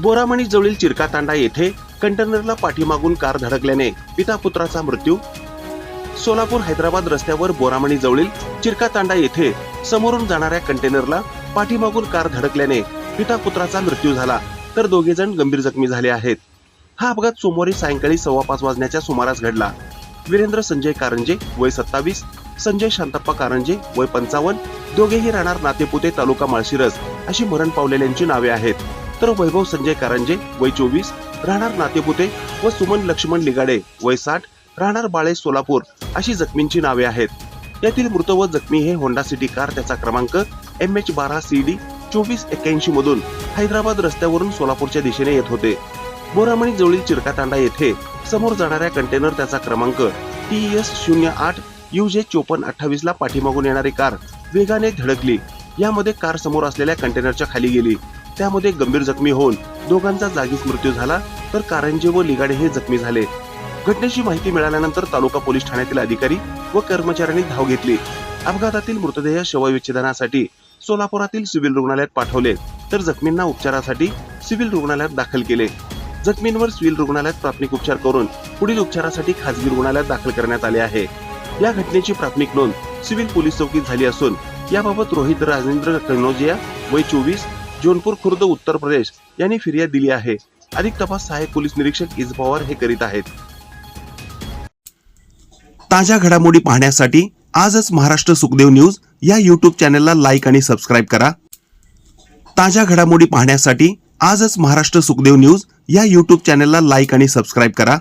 बोरामणी जवळील चिरकातांडा येथे कंटेनरला पाठीमागून कार धडकल्याने पिता पुत्राचा मृत्यू. सोलापूर हैदराबाद रस्त्यावर बोरामणी जवळील चिरकातांडा येथे समोरून जाणाऱ्या कंटेनरला पाठीमागून कार धडकल्याने पिता पुत्राचा मृत्यू झाला तर दोघे जण गंभीर जखमी झाले आहेत. हा अपघात सोमवारी सायंकाळी सव्वा पाच वाजण्याच्या सुमारास घडला. वीरेंद्र संजय कारंजे वय सत्तावीस संजय शांतप्पा कारंजे वय पंचावन्न दोघेही राहणार नातेपुते तालुका माळशिरस अशी मरण पावलेल्यांची नावे आहेत. तर वैभव संजय कारंजे वय चोवीस राहणार नातेपुते व सुमन लक्ष्मण लिगाडे वय साठ राहणार बाळे सोलापूर अशी जखमींची नावे आहेत. यातील मृत व जखमी हे होंडा सिटी कार त्याचा क्रमांक एम एच बारा सी डी चोवीस एक्क्याऐंशी मधून हैदराबाद रस्त्यावरून सोलापूरच्या दिशेने येत होते. बोरामणी जवळील चिरकातांडा येथे समोर जाणाऱ्या कंटेनर त्याचा क्रमांक टी एस शून्य आठ यू जे चोपन्न अठ्ठावीस ला पाठीमागून येणारी कार वेगाने धडकली. यामध्ये कार समोर असलेल्या कंटेनरच्या खाली गेली. त्यामध्ये गंभीर जखमी होऊन दोघांचा जागीच मृत्यू झाला तर कारंजे व लिगाडे हे जखमी झाले. घटनेची माहिती मिळाल्यानंतर तालुका पोलीस ठाण्यातील अधिकारी व कर्मचाऱ्यांनी धाव घेतली. अपघातातील मृतदेह शवविच्छेदनासाठी सोलापुरातील सिव्हिल रुग्णालयात पाठवले तर जखमींना उपचारासाठी सिव्हिल रुग्णालयात दाखल केले. जखमींवर सिव्हिल रुग्णालयात प्राथमिक उपचार करून पुढील उपचारासाठी खासगी रुग्णालयात दाखल करण्यात आले आहे. या घटनेची प्राथमिक नोंद सिव्हिल पोलीस चौकीत झाली असून याबाबत रोहित राजेंद्र कनोजिया वय चोवीस जोनपूर खुर्द उत्तर प्रदेश यांनी फिर्याद दिली आहे. अधिक तपास सहाय्यक पोलीस निरीक्षक इज पवार हे करीत आहेत. ताज्या घडामोडी पाहण्यासाठी आजच महाराष्ट्र सुखदेव न्यूज या युट्यूब चॅनलला लाईक आणि सबस्क्राईब करा. ताज्या घडामोडी पाहण्यासाठी आजच महाराष्ट्र सुखदेव न्यूज या युट्यूब चॅनलला लाईक आणि सबस्क्राईब करा.